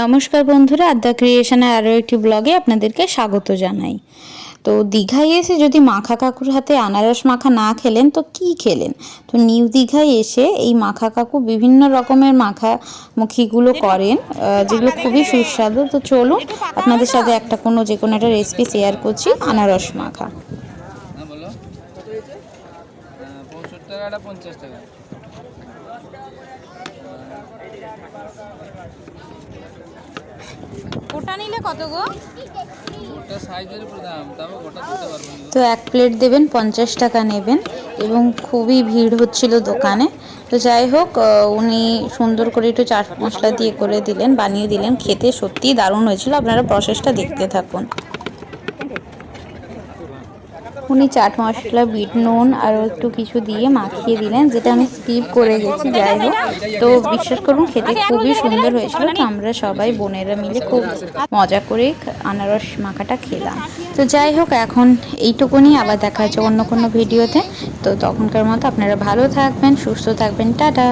নমস্কার বন্ধুরা আদ্যা ক্রিয়েশনের আরও একটি ব্লগে আপনাদেরকে স্বাগত জানাই। তো দীঘায় এসে যদি মাখা কাকুর হাতে আনারস মাখা না খেলেন তো কি খেলেন? তো নিউ দীঘায় এসে এই মাখা কাকু বিভিন্ন রকমের মাখা মুখিগুলো করেন যেগুলো খুবই সুস্বাদু। তো চলুন আপনাদের সাথে একটা কোনো যে কোনো একটা রেসিপি শেয়ার করছি আনারস মাখা। হ্যাঁ পঞ্চাশ টাকা। ওটা নিলে কত গো? তো এক প্লেট দেবেন পঞ্চাশ টাকা নেবেন এবং খুবই ভিড় হচ্ছিল দোকানে। তো যাই হোক উনি সুন্দর করে একটু চাট মশলা দিয়ে করে দিলেন বানিয়ে দিলেন খেতে সত্যিই দারুণ হয়েছিল। আপনারা প্রসেসটা দেখতে থাকুন। উনি চাট মশলা, বিট নুন আরও একটু কিছু দিয়ে মাখিয়ে দিলেন, যেটা আমি স্কিপ করে গেছি, যাই হোক। তো বিশ্বাস করুন, খেতে খুবই সুন্দর হয়েছিল, তো আমরা সবাই বোনেরা মিলে খুব মজা করে আনারস মাখাটা খেলাম। তো যাই হোক, এখন এইটুকুনি, আবার দেখা হচ্ছে অন্য কোনো ভিডিওতে। তো তখনকার মতো আপনারা ভালো থাকবেন, সুস্থ থাকবেন, টাটা।